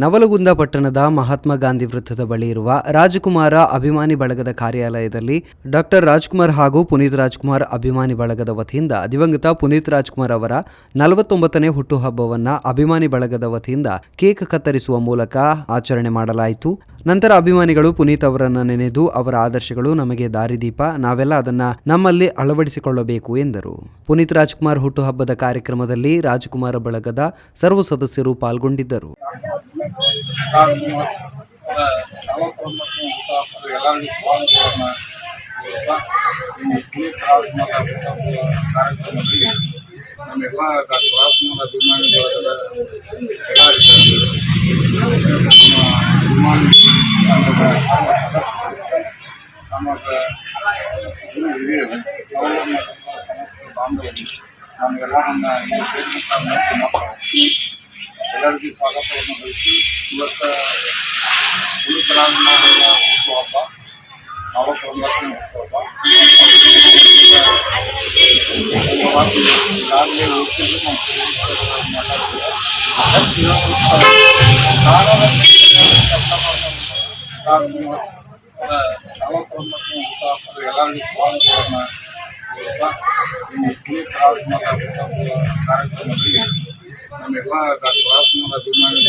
ನವಲಗುಂದ ಪಟ್ಟಣದ ಮಹಾತ್ಮ ಗಾಂಧಿ ವೃತ್ತದ ಬಳಿ ಇರುವ ರಾಜಕುಮಾರ ಅಭಿಮಾನಿ ಬಳಗದ ಕಾರ್ಯಾಲಯದಲ್ಲಿ ಡಾಕ್ಟರ್ ರಾಜ್ಕುಮಾರ್ ಹಾಗೂ ಪುನೀತ್ ರಾಜ್ಕುಮಾರ್ ಅಭಿಮಾನಿ ಬಳಗದ ವತಿಯಿಂದ ದಿವಂಗತ ಪುನೀತ್ ರಾಜ್ಕುಮಾರ್ ಅವರ ನಲವತ್ತೊಂಬತ್ತನೇ ಹುಟ್ಟುಹಬ್ಬವನ್ನ ಅಭಿಮಾನಿ ಬಳಗದ ವತಿಯಿಂದ ಕೇಕ್ ಕತ್ತರಿಸುವ ಮೂಲಕ ಆಚರಣೆ ಮಾಡಲಾಯಿತು. ನಂತರ ಅಭಿಮಾನಿಗಳು ಪುನೀತ್ ಅವರನ್ನು ನೆನೆದು ಅವರ ಆದರ್ಶಗಳು ನಮಗೆ ದಾರಿದೀಪ, ನಾವೆಲ್ಲ ಅದನ್ನು ನಮ್ಮಲ್ಲಿ ಅಳವಡಿಸಿಕೊಳ್ಳಬೇಕು ಎಂದರು. ಪುನೀತ್ ರಾಜ್ಕುಮಾರ್ ಹುಟ್ಟುಹಬ್ಬದ ಕಾರ್ಯಕ್ರಮದಲ್ಲಿ ರಾಜ್ಕುಮಾರ ಬಳಗದ ಸರ್ವ ಸದಸ್ಯರು ಪಾಲ್ಗೊಂಡಿದ್ದರು. ನಲವತ್ತೊಂಬತ್ತನೇ ಹುಟ್ಟುಹಬ್ಬದ ಎಲ್ಲರಿಗೂ ಸ್ವಾಗತವನ್ನು ಕೋರುತ್ತಾ ಈ ಪುನೀತ್ ರಾಜ್ಕುಮಾರ್ ಹುಟ್ಟುಹಬ್ಬದ ಕಾರ್ಯಕ್ರಮದಲ್ಲಿ ನಮ್ಮೆಲ್ಲ ಡಾಕ್ಟರ್ ರಾಜ್ಕುಮಾರ್ ಅಭಿಮಾನಿ ಬಳಗದ ಎಲ್ಲ ಇದ್ದಾರೆ. ನಮ್ಮ ಅಭಿಮಾನಿ ಸಂಘದ ಸರ್ವ ಸದಸ್ಯರು ನಮಗೆ ಇನ್ನು ಹಿರಿಯರು ಅವರು ಮತ್ತು ಸಮಸ್ತ ಬಾಂಧವರು ನಮಗೆಲ್ಲ ನನ್ನ ಈ ವೇದಿಕೆ ಮುಖಾಂತರ ಎಲ್ಲರಿಗೂ ಸ್ವಾಗತವನ್ನು ಬಯಸಿ ಇವತ್ತು ಪುನೀತ್ ರಾಜ್ಕುಮಾರ್ ಅವರ ಹುಟ್ಟುಹಬ್ಬ ನಲವತ್ತೊಂಬತ್ತನೇ ಹುಟ್ಟುಹಬ್ಬ ಈಗಾಗಲೇ ಹುಟ್ಟಿದ್ದು ನಮ್ಮ ಪೂರ್ವಜರು ಮಾತಾಡ್ತಾರೆ ರಾಜ್ಕುಮಾರ್ ಅವರ ನಲವತ್ತೊಂಬತ್ತನೇ ಹುಟ್ಟುಹಬ್ಬದ ಎಲ್ಲರಿಗೂ ಸ್ವಾಗತವನ್ನು ಕೋರುತ್ತಾ ಈ ಪುನೀತ್ ರಾಜ್ಕುಮಾರ್ ಹುಟ್ಟುಹಬ್ಬದ ಕಾರ್ಯಕ್ರಮದಲ್ಲಿ ನಮ್ಮೆಲ್ಲ ಡಾಕ್ಟರ್ ರಾಜ್ಕುಮಾರ್ ಅಭಿಮಾನಿ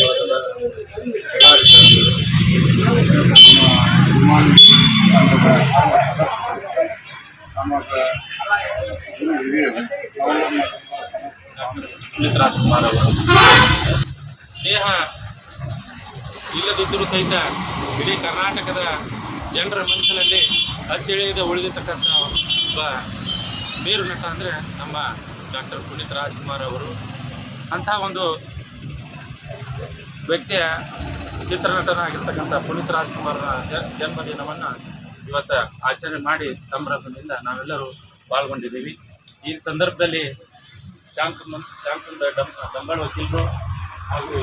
ಪುನೀತ್ ರಾಜ್ಕುಮಾರ್ ಅವರು ದೇಹ ಇಲ್ಲದಿದ್ದರೂ ಸಹಿತ ಇಡೀ ಕರ್ನಾಟಕದ ಜನರ ಮನಸ್ಸಿನಲ್ಲಿ ಅಚ್ಚಳಿಯದ ಉಳಿದಿರ್ತಕ್ಕಂಥ ಒಬ್ಬ ಮೇರು ನಟ ಅಂದರೆ ನಮ್ಮ ಡಾಕ್ಟರ್ ಪುನೀತ್ ರಾಜ್ಕುಮಾರ್ ಅವರು. ಅಂಥ ಒಂದು ವ್ಯಕ್ತಿಯ ಚಿತ್ರನಟನಾಗಿರ್ತಕ್ಕಂಥ ಪುನೀತ್ ರಾಜ್ಕುಮಾರ್ನ ಜನ್ಮದಿನವನ್ನ ಇವತ್ತು ಆಚರಣೆ ಮಾಡಿ ಸಂಭ್ರಮದಿಂದ ನಾವೆಲ್ಲರೂ ಪಾಲ್ಗೊಂಡಿದ್ದೀವಿ. ಈ ಸಂದರ್ಭದಲ್ಲಿ ಶಾಂತ ಶಾಂತಂದ ಡಂ ವಕೀಲರು ಹಾಗೂ